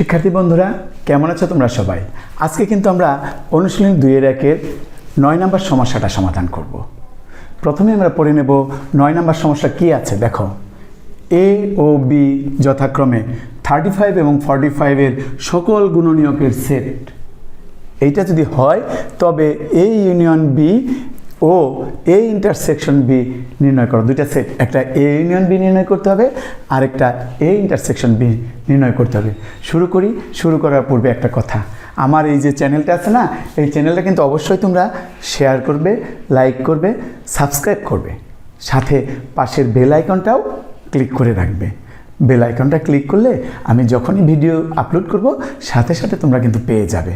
শিক্ষার্থী বন্ধুরা, কেমন আছো তোমরা সবাই? আজকে কিন্তু আমরা অনুশীলনী দুইয়ের একের নয় নাম্বার সমস্যাটা সমাধান করব। প্রথমে আমরা পড়ে নেব নয় নাম্বার সমস্যা কি আছে, দেখো। এ ও বি যথাক্রমে থার্টি ফাইভ এবং ফর্টি ফাইভের সকল গুণনীয়কের সেট। এইটা যদি হয়, তবে এ ইউনিয়ন বি ও এ ইন্টারসেকশন বি নির্ণয় করো। দুইটা সেট একটা এ ইউনিয়ন বি নির্ণয় করতে হবে আর একটা এ ইন্টারসেকশন বি নির্ণয় করতে হবে। শুরু করি, শুরু করার পূর্বে একটা কথা। আমার এই যে চ্যানেলটা আছে না, এই চ্যানেলটা কিন্তু অবশ্যই তোমরা শেয়ার করবে লাইক করবে সাবস্ক্রাইব করবে। সাথে পাশের বেল আইকনটাও ক্লিক করে রাখবে। বেল আইকনটা ক্লিক করলে আমি যখনই ভিডিও আপলোড করব, সাথে সাথে তোমরা কিন্তু পেয়ে যাবে।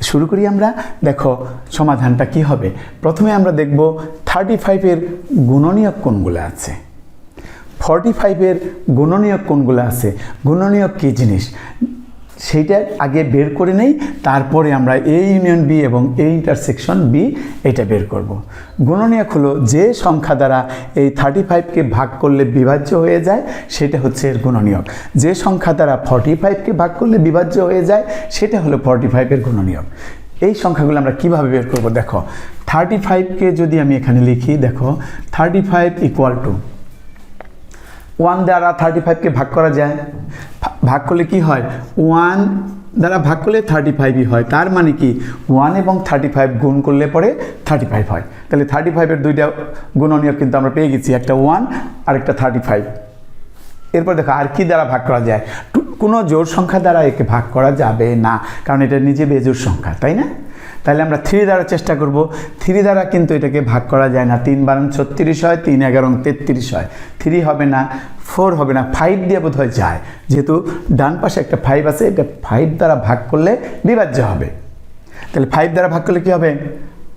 শুরু করি আমরা। দেখো, সমাধানটা কি হবে? প্রথমে আমরা দেখব থার্টি ফাইভের গুণনীয়ক কোনগুলো আছে। ফর্টি ফাইভের গুণনীয়ক কোনগুলো আছে? গুণনীয়ক কী জিনিস? সেইটা আগে বের করে নেই, তারপরে আমরা এ ইউনিয়ন বি এবং এ ইন্টারসেকশন বি এটা বের করব। গুণনীয়ক হলো যে সংখ্যা দ্বারা এই থার্টি ফাইভকে ভাগ করলে বিভাজ্য হয়ে যায়, সেটা হচ্ছে এর গুণনীয়ক। যে সংখ্যা দ্বারা ফর্টি ফাইভকে ভাগ করলে বিভাজ্য হয়ে যায়, সেটা হলো ফর্টি ফাইভের গুণনীয়ক। এই সংখ্যাগুলো আমরা কীভাবে বের করব? দেখো থার্টি ফাইভকে যদি আমি এখানে লিখি, দেখো thirty five equal to one দ্বারা থার্টি ফাইভকে ভাগ করা যায়। ভাগ করলে কি হয়? ওয়ান দ্বারা ভাগ করলে থার্টি ফাইভই হয়। তার মানে কি? ওয়ান এবং থার্টি ফাইভ গুণ করলে পরে থার্টি ফাইভ হয়। তাহলে থার্টি ফাইভের দুইটা গুণনীয় কিন্তু আমরা পেয়ে গেছি। একটা ওয়ান আর একটা থার্টি ফাইভ এরপর দেখো, আর কি দ্বারা ভাগ করা যায়? কোনো জোর সংখ্যা দ্বারা একে ভাগ করা যাবে না। কারণ এটা নিজে বেজোর সংখ্যা, তাই না? তাহলে আমরা থ্রি দ্বারা চেষ্টা করব। থ্রি দ্বারা কিন্তু এটাকে ভাগ করা যায় না। তিন বারং ছত্রিশ হয়, তিন এগারো তেত্রিশ হয়। থ্রি হবে না, ফোর হবে না, ফাইভ দিয়ে বোধ হয় যায়। যেহেতু ডান পাশে একটা ফাইভ আছে, এটা ফাইভ দ্বারা ভাগ করলে বিভাজ্য হবে। তাহলে ফাইভ দ্বারা ভাগ করলে কী হবে?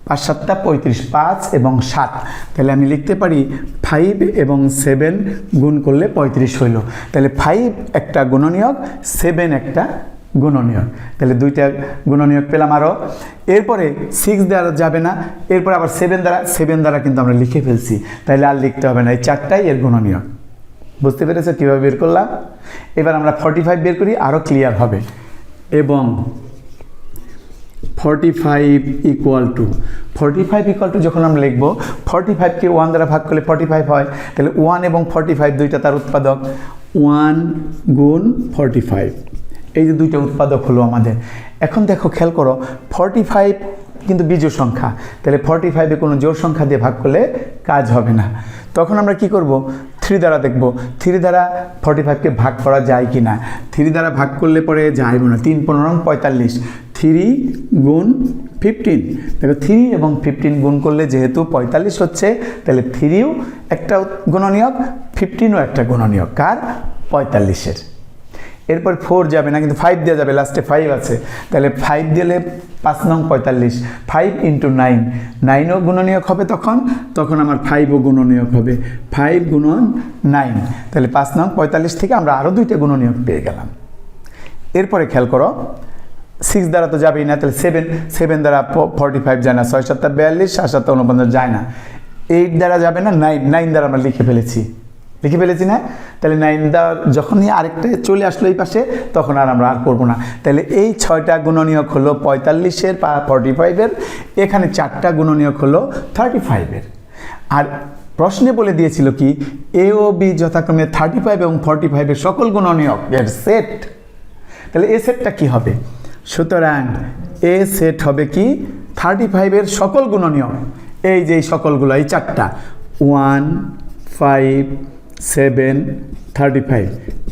পাঁচ সাতটা, পঁয়ত্রিশ, পাঁচ এবং সাত। তাহলে আমি লিখতে পারি ফাইভ এবং সেভেন গুণ করলে পঁয়ত্রিশ হইল। তাহলে ফাইভ একটা গুণনীয়ক, সেভেন একটা গুণনীয়ক। তাহলে দুইটা গুণনীয়ক পেলাম আরও এরপরে সিক্স দ্বারা যাবে না, এরপরে আবার সেভেন দ্বারা সেভেন দ্বারা কিন্তু আমরা লিখে ফেলছি। তাহলে আর লিখতে হবে না, এই চারটাই এর গুণনীয়ক। বুঝতে পেরেছ কীভাবে বের করলাম? এবার আমরা ফর্টি ফাইভ বের করি আরও ক্লিয়ার হবে। এবং forty five equal to forty five equal to যখন আমরা লিখব ফর্টি ফাইভকে ওয়ান দ্বারা ভাগ করলে ফর্টি ফাইভ হয়। তাহলে ওয়ান এবং ফর্টি ফাইভ দুইটা তার উৎপাদক। ওয়ান গুণ ফর্টি ফাইভ এই যে দুইটা উৎপাদক হলো আমাদের। এখন দেখো, খেয়াল করো ফর্টি ফাইভ কিন্তু বিজোড় সংখ্যা। তাহলে ফর্টি ফাইভে কোনো জোর সংখ্যা দিয়ে ভাগ করলে কাজ হবে না। তখন আমরা কি করব? থ্রি দ্বারা দেখব থ্রি দ্বারা ফর্টি ফাইভকে ভাগ করা যায় কি না? থ্রি দ্বারা ভাগ করলে পরে যাইব না তিন পনেরো পঁয়তাল্লিশ। থ্রি গুণ ফিফটিন দেখো থ্রি এবং ফিফটিন গুণ করলে যেহেতু পঁয়তাল্লিশ হচ্ছে, তাহলে থ্রিও একটা গুণনীয়ক ফিফটিনও একটা গুণনীয়ক। কার? পঁয়তাল্লিশের। এরপর ফোর যাবে না, কিন্তু ফাইভ দেওয়া যাবে লাস্টে ফাইভ আছে। তাহলে ফাইভ দিলে পাঁচ নং পঁয়তাল্লিশ। ফাইভ ইন্টু নাইন নাইনও গুণনীয়ক হবে তখন তখন আমার ফাইভও গুণনীয়ক হবে। ফাইভ গুণন নাইন তাহলে পাঁচ নং পঁয়তাল্লিশ থেকে আমরা আরও দুইটা গুণনীয়ক পেয়ে গেলাম। এরপরে খেয়াল করো সিক্স দ্বারা তো যাবেই না, তাহলে সেভেন সেভেন দ্বারা ফর্টি ফাইভ যায় না, ছয় সাতটা বিয়াল্লিশ, সাত সাতটা উনপঞ্চাশ যায় না। এইট দ্বারা যাবে না নাইন নাইন দ্বারা আমরা লিখে ফেলেছি। লিখে ফেলেছি না? তাহলে নাইন দ্বারা যখনই আরেকটা চলে আসলো এই পাশে, তখন আর আমরা আর করব না। তাহলে এই ছয়টা গুণনীয়ক হলো পঁয়তাল্লিশের ফর্টি ফাইভের এখানে চারটা গুণনীয়ক হলো থার্টি ফাইভের আর প্রশ্নে বলে দিয়েছিল কি এ ও বি যথাক্রমে থার্টি ফাইভ এবং ফর্টি ফাইভের সকল গুণনীয়ক, এর সেট তাহলে এ সেটটা কি হবে? সুতরাং এ সেট হবে কি? থার্টি ফাইভের সকল গুণনীয়ক। এই যে সকলগুলো, এই চারটা। One five seven thirty five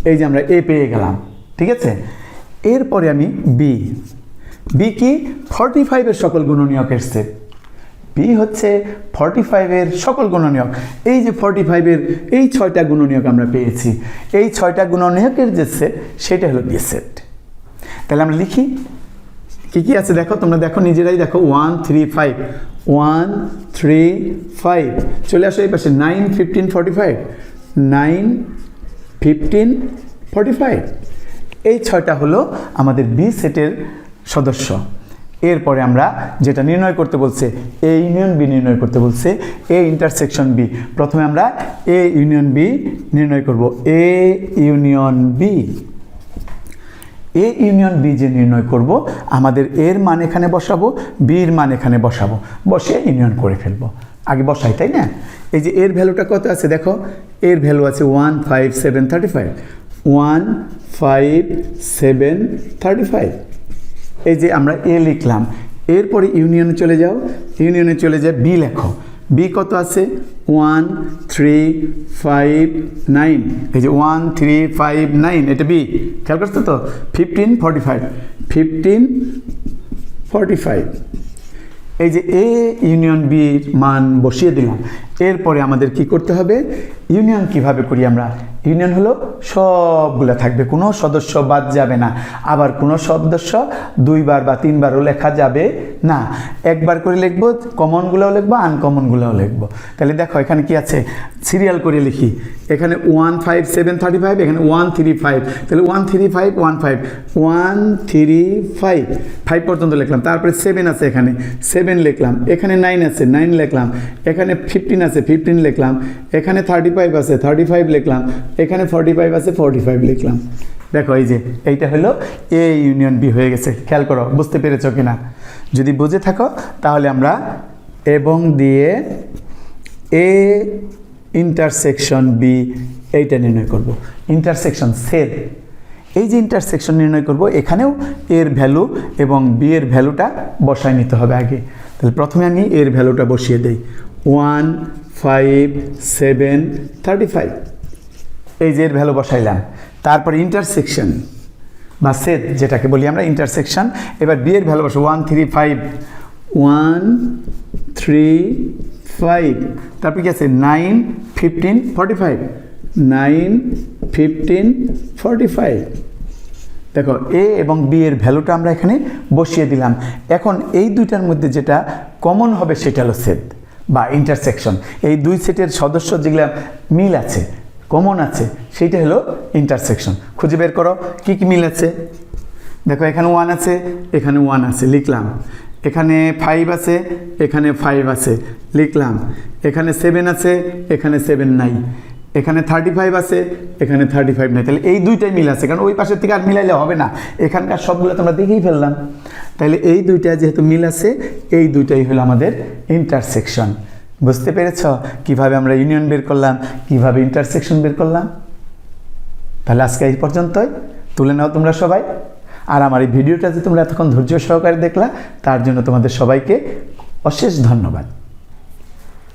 এই যে আমরা এ পেয়ে গেলাম, ঠিক আছে? এরপরে আমি বি বি কি? ফর্টি ফাইভের সকল গুণনীয়কের সেট বি হচ্ছে ফর্টি ফাইভের সকল গুণনীয়ক। এই যে ফর্টি ফাইভের এই ছয়টা গুণনীয়ক আমরা পেয়েছি। এই ছয়টা গুণনীয়কের যে সেট সেটা হলো বি সেট তাহলে আমরা লিখি। কি কি আছে দেখো? তোমরা দেখো, নিজেরাই দেখো। One three five one three five চলে আসো এই পাশে। Nine fifteen forty five nine, fifteen, forty five. এই ছয়টা হলো আমাদের বি সেটের সদস্য। এরপরে আমরা যেটা নির্ণয় করতে বলছে, এ ইউনিয়ন বি নির্ণয় করতে বলছে, এ ইন্টারসেকশন বি। প্রথমে আমরা এ ইউনিয়ন বি নির্ণয় করব। A union B. A union B যে নির্ণয় করব, আমাদের এর মান এখানে বসাবো, বির মান এখানে বসাবো। বসে ইউনিয়ন করে ফেলব। আগে বসাই, তাই না? এই যে এর ভ্যালুটা কত আছে দেখো? এর ভ্যালু আছে one five seven thirty five one five seven thirty five এই যে আমরা এ লিখলাম। এরপরে ইউনিয়নে চলে যাও। ইউনিয়নে চলে যায় বি লেখো। বি কত আছে? ওয়ান থ্রি ফাইভ নাইন এই যে ওয়ান থ্রি ফাইভ নাইন এটা বি খেয়াল করছ তো? Fifteen forty five fifteen forty five এই যে এ ইউনিয়ন বির মান বসিয়ে দিলাম। এরপরে আমাদের কি করতে হবে? ইউনিয়ন কীভাবে করি আমরা? ইউনিয়ন হলো সবগুলো থাকবে, কোনো সদস্য বাদ যাবে না। আবার কোনো সদস্য দুইবার বা তিনবারও লেখা যাবে না। একবার করে লিখব কমনগুলোও লিখব আনকমনগুলোও লিখব। তাহলে দেখো, এখানে কি আছে? সিরিয়াল করে লিখি। এখানে one five seven thirty five এখানে ওয়ান থ্রি ফাইভ তাহলে one three five one five one three five five পর্যন্ত লিখলাম। তারপরে সেভেন আছে এখানে। সেভেন লিখলাম। এখানে নাইন আছে নাইন লিখলাম। এখানে ফিফটিন আছে ফিফটিন লিখলাম, এখানে থার্টি ফাইভ আছে থার্টি ফাইভ লিখলাম, এখানে ফর্টি ফাইভ আছে ফর্টি ফাইভ লিখলাম। দেখো এই যে, এইটা হলো এ ইউনিয়ন বি হয়ে গেছে, খেয়াল করো, বুঝতে পেরেছ কিনা? যদি বুঝে থাকো, তাহলে আমরা এবং দিয়ে এ ইন্টারসেকশন বি এইটা নির্ণয় করব। ইন্টারসেকশন সেল এই যে ইন্টারসেকশন নির্ণয় করব, এখানেও এর ভ্যালু এবং বি এর ভ্যালুটা বসায় নিতে হবে আগে। তাহলে প্রথমে আমি এর ভ্যালুটা বসিয়ে দেই। One, five, seven, thirty five. এই যে এর ভ্যালু বসাইলাম। তারপরে ইন্টারসেকশন বা সেট যেটাকে বলি আমরা ইন্টারসেকশন এবার বিয়ের ভ্যালু বসো one three five one three five তারপর কি আছে? Nine fifteen forty five nine fifteen forty five দেখো এ এবং বি এর ভ্যালুটা আমরা এখানে বসিয়ে দিলাম। এখন এই দুইটার মধ্যে যেটা কমন হবে সেটা হলো সেট বা ইন্টারসেকশন এই দুই সেটের সদস্য যেগুলো মিল আছে কমন আছে, সেইটা হলো ইন্টারসেকশন খুঁজে বের করো, কী কী মিল আছে? দেখো, এখানে ওয়ান আছে, এখানে ওয়ান আছে, লিখলাম। এখানে ফাইভ আছে, এখানে ফাইভ আছে, লিখলাম। এখানে সেভেন আছে, এখানে সেভেন নাই। এখানে থার্টি ফাইভ আছে, এখানে থার্টি ফাইভ নেই। তাহলে এই দুইটাই মিল আছে, কারণ ওই পাশের থেকে আর মিলাইলে হবে না। এখানকার সবগুলো তোমরা দেখেই ফেললাম। তাহলে এই দুইটা যেহেতু মিল আছে, এই দুইটাই হলো আমাদের ইন্টারসেকশন বুঝতে পেরেছ? কীভাবে আমরা ইউনিয়ন বের করলাম, কীভাবে ইন্টারসেকশন বের করলাম? তাহলে আজকে এই পর্যন্তই। তুলে নাও তোমরা সবাই। আর আমার এই ভিডিওটা যে তোমরা এতক্ষণ ধৈর্য সহকারে দেখলা, তার জন্য তোমাদের সবাইকে অশেষ ধন্যবাদ।